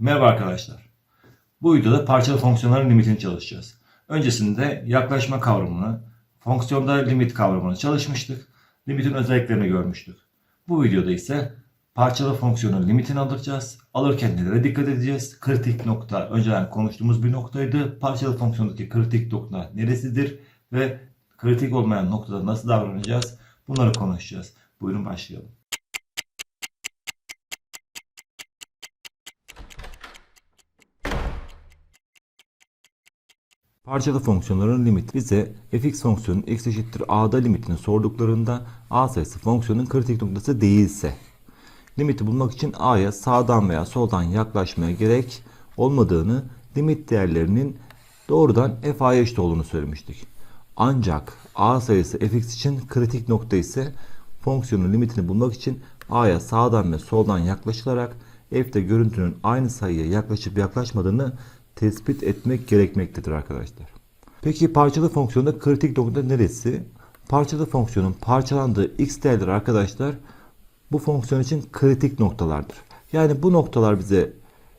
Merhaba arkadaşlar. Bu videoda parçalı fonksiyonların limitini çalışacağız. Öncesinde yaklaşma kavramını, fonksiyonda limit kavramını çalışmıştık. Limitin özelliklerini görmüştük. Bu videoda ise parçalı fonksiyonun limitini alacağız. Alırken nelere dikkat edeceğiz? Kritik nokta önceden konuştuğumuz bir noktaydı. Parçalı fonksiyondaki kritik nokta neresidir? Ve kritik olmayan noktada nasıl davranacağız? Bunları konuşacağız. Buyurun başlayalım. Parçalı fonksiyonların limiti bize fx fonksiyonun x eşittir a'da limitini sorduklarında a sayısı fonksiyonun kritik noktası değilse limiti bulmak için a'ya sağdan veya soldan yaklaşmaya gerek olmadığını limit değerlerinin doğrudan f a'ya eşit olduğunu söylemiştik. Ancak a sayısı fx için kritik nokta ise fonksiyonun limitini bulmak için a'ya sağdan ve soldan yaklaşılarak f'de görüntünün aynı sayıya yaklaşıp yaklaşmadığını tespit etmek gerekmektedir arkadaşlar. Peki parçalı fonksiyonda kritik nokta neresi? Parçalı fonksiyonun parçalandığı x değerleri arkadaşlar bu fonksiyon için kritik noktalardır. Yani bu noktalar bize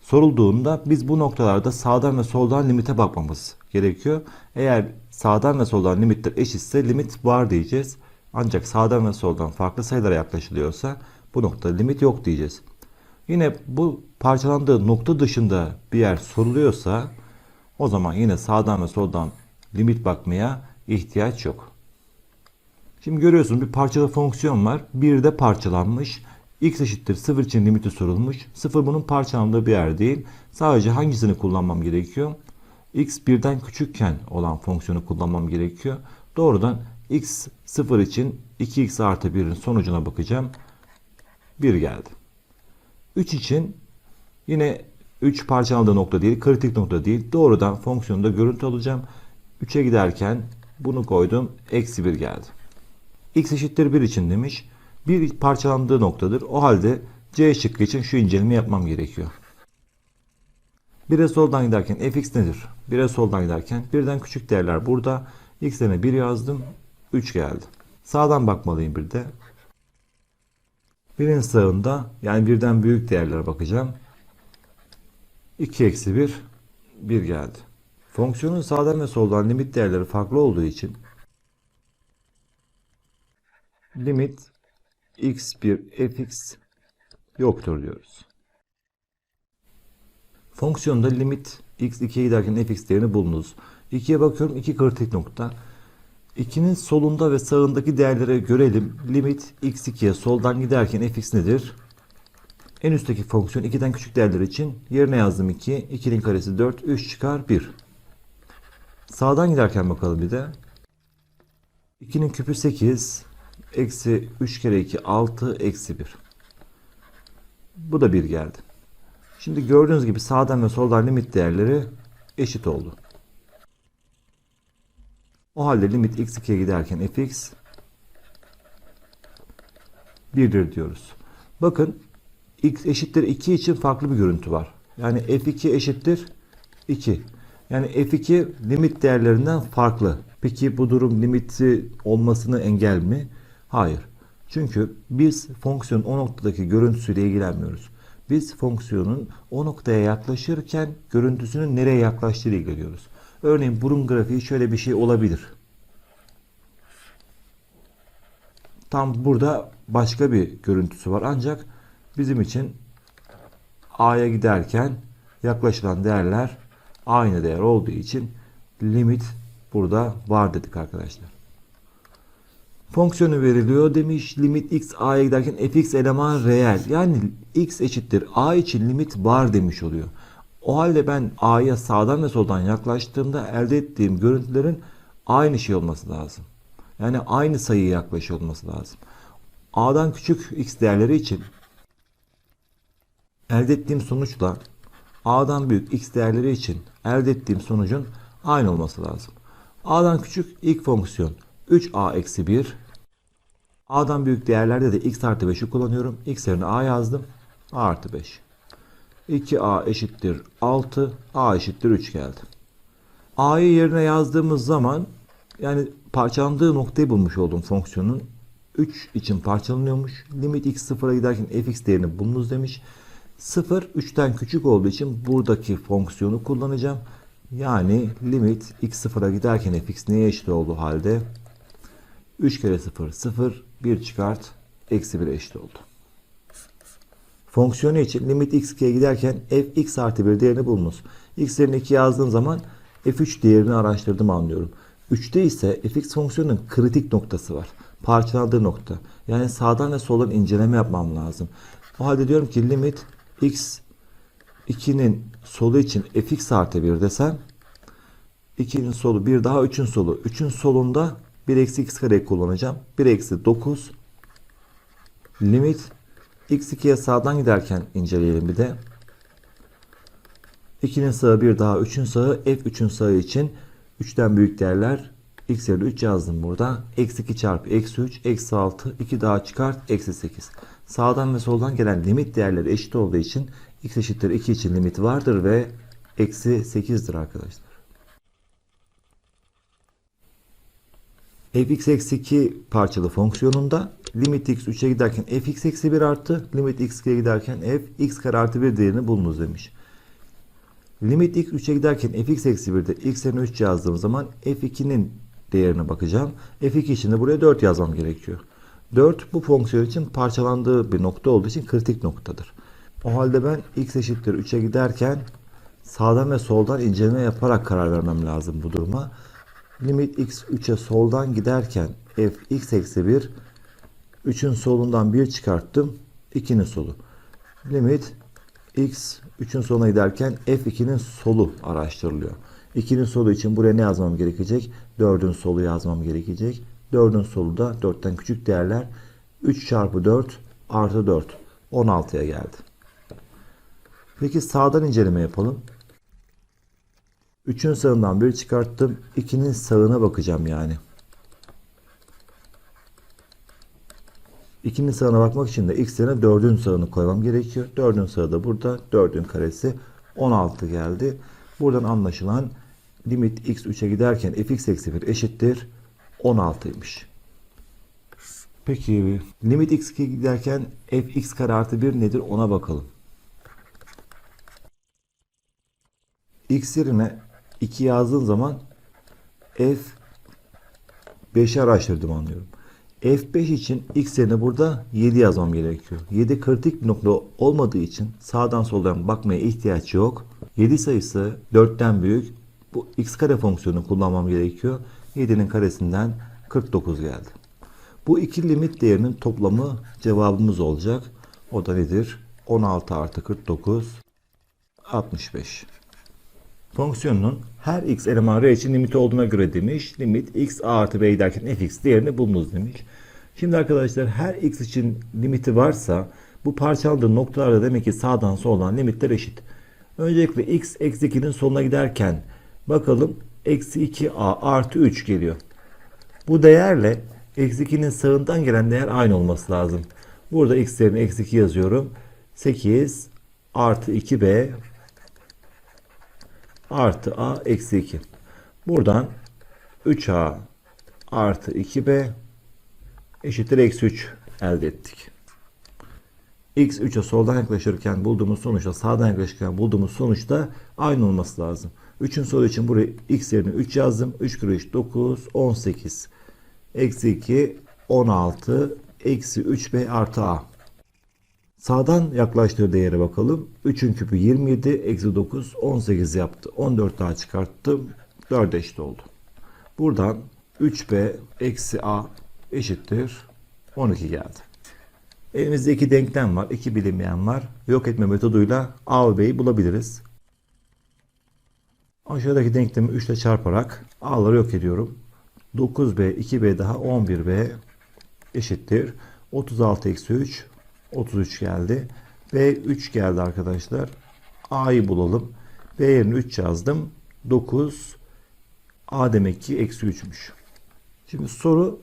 sorulduğunda biz bu noktalarda sağdan ve soldan limite bakmamız gerekiyor. Eğer sağdan ve soldan limitler eşitse limit var diyeceğiz. Ancak sağdan ve soldan farklı sayılara yaklaşılıyorsa bu noktada limit yok diyeceğiz. Yine bu parçalandığı nokta dışında bir yer soruluyorsa o zaman yine sağdan ve soldan limit bakmaya ihtiyaç yok. Şimdi görüyorsun bir parçalı fonksiyon var. Bir de parçalanmış. x eşittir 0 için limiti sorulmuş. 0 bunun parçalandığı bir yer değil. Sadece hangisini kullanmam gerekiyor? x birden küçükken olan fonksiyonu kullanmam gerekiyor. Doğrudan x 0 için 2x artı 1'in sonucuna bakacağım. 1 geldi. 3 için yine 3 parçalandığı nokta değil, kritik nokta değil. Doğrudan fonksiyonda görüntü alacağım. 3'e giderken bunu koydum. Eksi 1 geldi. X eşittir 1 için demiş. Bir parçalandığı noktadır. O halde C şıkkı için şu inceleme yapmam gerekiyor. 1'e soldan giderken fx nedir? 1'e soldan giderken birden küçük değerler burada. X yerine 1 yazdım. 3 geldi. Sağdan bakmalıyım bir de. Birin sağında yani birden büyük değerlere bakacağım. 2 eksi 1 1 geldi. Fonksiyonun sağdan ve soldan limit değerleri farklı olduğu için limit x1 fx yoktur diyoruz. Fonksiyonda limit x2'ye giderken fx değerini bulunuz. 2'ye bakıyorum 2 kritik nokta. 2'nin solunda ve sağındaki değerlere görelim. Limit x2'ye soldan giderken fx nedir? En üstteki fonksiyon 2'den küçük değerler için yerine yazdım 2. 2'nin karesi 4. 3 çıkar 1. Sağdan giderken bakalım bir de. 2'nin küpü 8. Eksi 3 kere 2 6. Eksi 1. Bu da 1 geldi. Şimdi gördüğünüz gibi sağdan ve soldan limit değerleri eşit oldu. O halde limit x2'ye giderken fx 1'dir diyoruz. Bakın x eşittir 2 için farklı bir görüntü var. Yani f2 eşittir 2. Yani f2 limit değerlerinden farklı. Peki bu durum limiti olmasını engel mi? Hayır. Çünkü biz fonksiyonun o noktadaki görüntüsüyle ilgilenmiyoruz. Biz fonksiyonun o noktaya yaklaşırken görüntüsünün nereye yaklaştığıyla ilgileniyoruz. Örneğin burun grafiği şöyle bir şey olabilir. Tam burada başka bir görüntüsü var ancak bizim için A'ya giderken yaklaşılan değerler aynı değer olduğu için limit burada var dedik arkadaşlar. Fonksiyonu veriliyor demiş limit x a'ya giderken fx eleman reel yani x eşittir a için limit var demiş oluyor. O halde ben a'ya sağdan ve soldan yaklaştığımda elde ettiğim görüntülerin aynı şey olması lazım. Yani aynı sayıya yaklaşıyor olması lazım. a'dan küçük x değerleri için elde ettiğim sonuçla a'dan büyük x değerleri için elde ettiğim sonucun aynı olması lazım. a'dan küçük ilk fonksiyon 3a eksi 1 a'dan büyük değerlerde de x artı 5'i kullanıyorum. x yerine a yazdım. a artı 5. 2a eşittir 6. a eşittir 3 geldi. a'yı yerine yazdığımız zaman yani parçalandığı noktayı bulmuş olduğum fonksiyonun 3 için parçalanıyormuş. Limit x sıfıra giderken fx değerini bulunuz demiş. 0 3'ten küçük olduğu için buradaki fonksiyonu kullanacağım. Yani limit x sıfıra giderken fx neye eşit olduğu halde 3 kere 0 0 1 çıkart eksi 1 eşit oldu. Fonksiyonu için limit x 2'ye giderken fx artı 1 değerini bulunuz. x yerine 2 yazdığım zaman f3 değerini araştırdım anlıyorum. 3'te ise fx fonksiyonunun kritik noktası var. Parçalandığı nokta. Yani sağdan ve soldan inceleme yapmam lazım. O halde diyorum ki limit x 2'nin solu için fx artı 1 desem 2'nin solu 1 daha 3'ün solu. 3'ün solunda 1 eksi x kare kullanacağım. 1 eksi 9 limit x2'ye sağdan giderken inceleyelim bir de. 2'nin sağı 1 daha 3'ün sağı f3'ün sağı için 3'ten büyük değerler x yerine 3 yazdım burada. Eksi 2 çarpı eksi 3 eksi 6 2 daha çıkart eksi 8. Sağdan ve soldan gelen limit değerleri eşit olduğu için x eşittir 2 için limit vardır ve eksi 8'dir arkadaşlar. Fx eksi 2 parçalı fonksiyonunda limit x 3'e giderken fx eksi 1 artı limit x 2'ye giderken f x kare artı 1 değerini bulunuz demiş. Limit x 3'e giderken fx eksi 1'de x yerine 3 yazdığım zaman f2'nin değerine bakacağım. f2 için de buraya 4 yazmam gerekiyor. 4 bu fonksiyon için parçalandığı bir nokta olduğu için kritik noktadır. O halde ben x eşittir 3'e giderken sağdan ve soldan inceleme yaparak karar vermem lazım bu duruma. Limit x 3'e soldan giderken f x eksi 1 3'ün solundan 1 çıkarttım. 2'nin solu. Limit x 3'ün soluna giderken f2'nin solu araştırılıyor. 2'nin solu için buraya ne yazmam gerekecek? 4'ün solu yazmam gerekecek. 4'ün solu da 4'ten küçük değerler. 3 çarpı 4 artı 4. 16'ya geldi. Peki sağdan inceleme yapalım. 3'ün sağından 1 çıkarttım. 2'nin sağına bakacağım yani. 2'nin sağına bakmak için de x yerine 4'ün sağını koymam gerekiyor. 4'ün sağı da burada. 4'ün karesi 16 geldi. Buradan anlaşılan limit x 3'e giderken fx eksi 1 eşittir 16'ymış. Peki limit x 2'ye giderken fx kare artı 1 nedir ona bakalım. x yerine 2 yazdığım zaman f 5'i araştırdım anlıyorum. F5 için x yerine burada 7 yazmam gerekiyor. 7 kritik bir nokta olmadığı için sağdan soldan bakmaya ihtiyaç yok. 7 sayısı 4'ten büyük. Bu x kare fonksiyonu kullanmam gerekiyor. 7'nin karesinden 49 geldi. Bu iki limit değerinin toplamı cevabımız olacak. O da nedir? 16 artı 49 65. Fonksiyonun her x eleman r için limiti olduğuna göre demiş. Limit x a artı b derken fx değerini bulunuz demiş. Şimdi arkadaşlar her x için limiti varsa bu parçalandığı noktalarda demek ki sağdan soldan limitler eşit. Öncelikle x eksi 2'nin soluna giderken bakalım eksi 2a artı 3 geliyor. Bu değerle eksi 2'nin sağından gelen değer aynı olması lazım. Burada x yerine eksi 2 yazıyorum. 8 artı 2b artı a eksi 2. Buradan 3a artı 2b eşittir eksi 3 elde ettik. x 3'e soldan yaklaşırken bulduğumuz sonuçla sağdan yaklaşırken bulduğumuz sonuçta aynı olması lazım. 3'ün solu için buraya x yerine 3 yazdım. 3 kere 3 9 18 eksi 2 16 eksi 3b artı a. Sağdan yaklaştığı değere bakalım. 3'ün küpü 27, eksi 9, 18 yaptı. 14 daha çıkarttım. 4 eşit oldu. Buradan 3b eksi a eşittir 12 geldi. Elimizde iki denklem var. iki bilinmeyen var. Yok etme metoduyla a ve b'yi bulabiliriz. Aşağıdaki denklemi 3 ile çarparak a'ları yok ediyorum. 9b, 2b daha 11b eşittir. 36 eksi 3 33 geldi. B 3 geldi arkadaşlar. A'yı bulalım. B yerine 3 yazdım. 9 A demek ki eksi 3'müş. Şimdi soru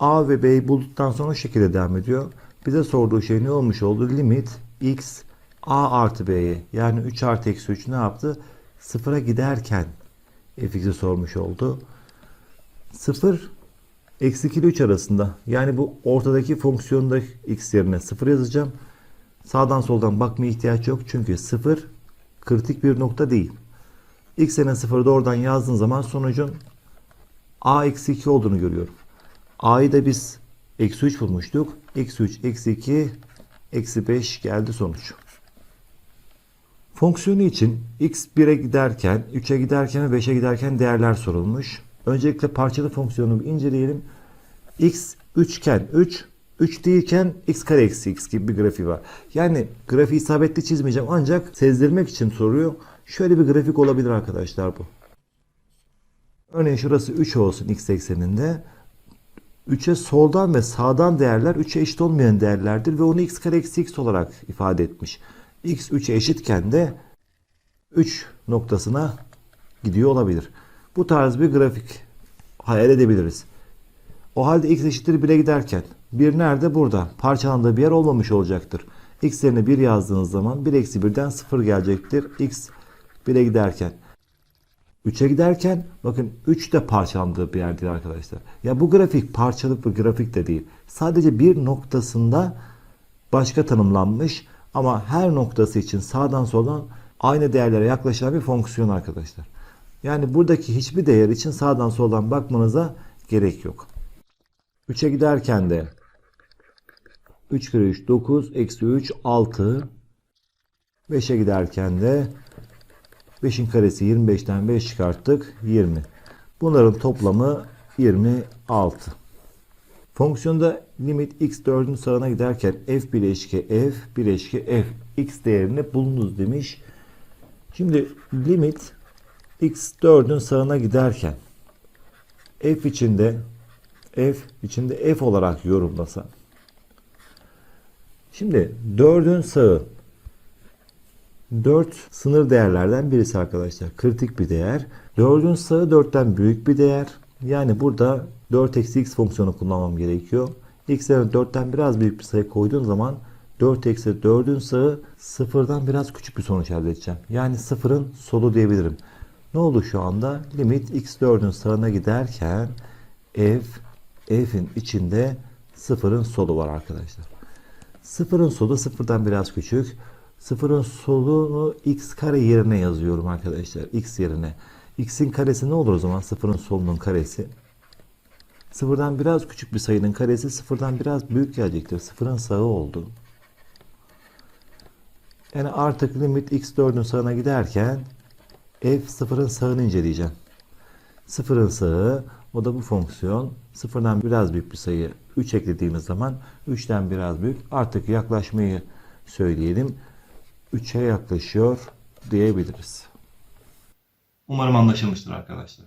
A ve B'yi bulduktan sonra şekilde devam ediyor. Bize sorduğu şey ne olmuş oldu? Limit x A artı B'ye yani 3 artı eksi 3 ne yaptı? Sıfıra giderken fx'i sormuş oldu. 0 Eksi 2 ile 3 arasında. Yani bu ortadaki fonksiyonda x yerine 0 yazacağım. Sağdan soldan bakmaya ihtiyaç yok. Çünkü 0 kritik bir nokta değil. X yerine 0'ı doğrudan yazdığın zaman sonucun A eksi 2 olduğunu görüyorum. A'yı da biz eksi 3 bulmuştuk. Eksi 3 eksi 2 eksi 5 geldi sonuç. Fonksiyonu için x 1'e giderken, 3'e giderken ve 5'e giderken değerler sorulmuş. Öncelikle parçalı fonksiyonu bir inceleyelim. x 3 iken 3, 3 değilken x kare eksi x gibi bir grafiği var. Yani grafiği isabetli çizmeyeceğim ancak sezdirmek için soruyor. Şöyle bir grafik olabilir arkadaşlar bu. Örneğin şurası 3 olsun x ekseninde. 3'e soldan ve sağdan değerler 3'e eşit olmayan değerlerdir ve onu x kare eksi x olarak ifade etmiş. x 3'e eşitken de 3 noktasına gidiyor olabilir. Bu tarz bir grafik hayal edebiliriz. O halde x eşittir 1'e giderken 1 nerede? Burada. Parçalandığı bir yer olmamış olacaktır. x yerine 1 yazdığınız zaman 1 eksi 1'den 0 gelecektir. x 1'e giderken. 3'e giderken bakın 3 de parçalandığı bir yerdir arkadaşlar. Ya bu grafik parçalı bir grafik de değil. Sadece bir noktasında başka tanımlanmış ama her noktası için sağdan soldan aynı değerlere yaklaşan bir fonksiyon arkadaşlar. Yani buradaki hiçbir değer için sağdan soldan bakmanıza gerek yok. 3'e giderken de 3 kere 3 9 eksi 3 6 5'e giderken de 5'in karesi 25'ten 5 çıkarttık 20. Bunların toplamı 26. Fonksiyonda limit x 4'ün sağına giderken f bileşke f bileşke f x değerini bulunuz demiş. Şimdi limit x 4'ün sağına giderken f içinde f içinde f olarak yorumlasa. Şimdi 4'ün sağı 4 sınır değerlerden birisi arkadaşlar. Kritik bir değer. 4'ün sağı 4'ten büyük bir değer. Yani burada 4 eksi x fonksiyonu kullanmam gerekiyor. x yerine 4'ten biraz büyük bir sayı koyduğum zaman 4 eksi 4'ün sağı sıfırdan biraz küçük bir sonuç elde edeceğim. Yani sıfırın solu diyebilirim. Ne oldu şu anda? Limit x4'ün sağına giderken f f'in içinde sıfırın solu var arkadaşlar. Sıfırın solu sıfırdan biraz küçük. Sıfırın solunu x kare yerine yazıyorum arkadaşlar. x yerine. x'in karesi ne olur o zaman? Sıfırın solunun karesi. Sıfırdan biraz küçük bir sayının karesi sıfırdan biraz büyük gelecektir. Sıfırın sağı oldu. Yani artık limit x4'ün sağına giderken f sıfırın sağını inceleyeceğim. Sıfırın sağı o da bu fonksiyon. Sıfırdan biraz büyük bir sayı 3 eklediğimiz zaman 3'ten biraz büyük. Artık yaklaşmayı söyleyelim. 3'e yaklaşıyor diyebiliriz. Umarım anlaşılmıştır arkadaşlar.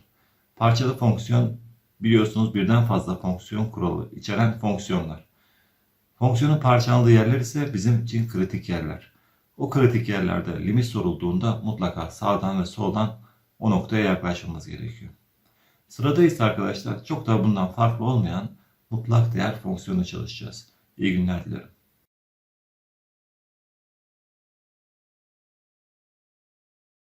Parçalı fonksiyon biliyorsunuz birden fazla fonksiyon kuralı içeren fonksiyonlar. Fonksiyonun parçalandığı yerler ise bizim için kritik yerler. O kritik yerlerde limit sorulduğunda mutlaka sağdan ve soldan o noktaya yaklaşmamız gerekiyor. Sırada ise arkadaşlar çok da bundan farklı olmayan mutlak değer fonksiyonu çalışacağız. İyi günler dilerim.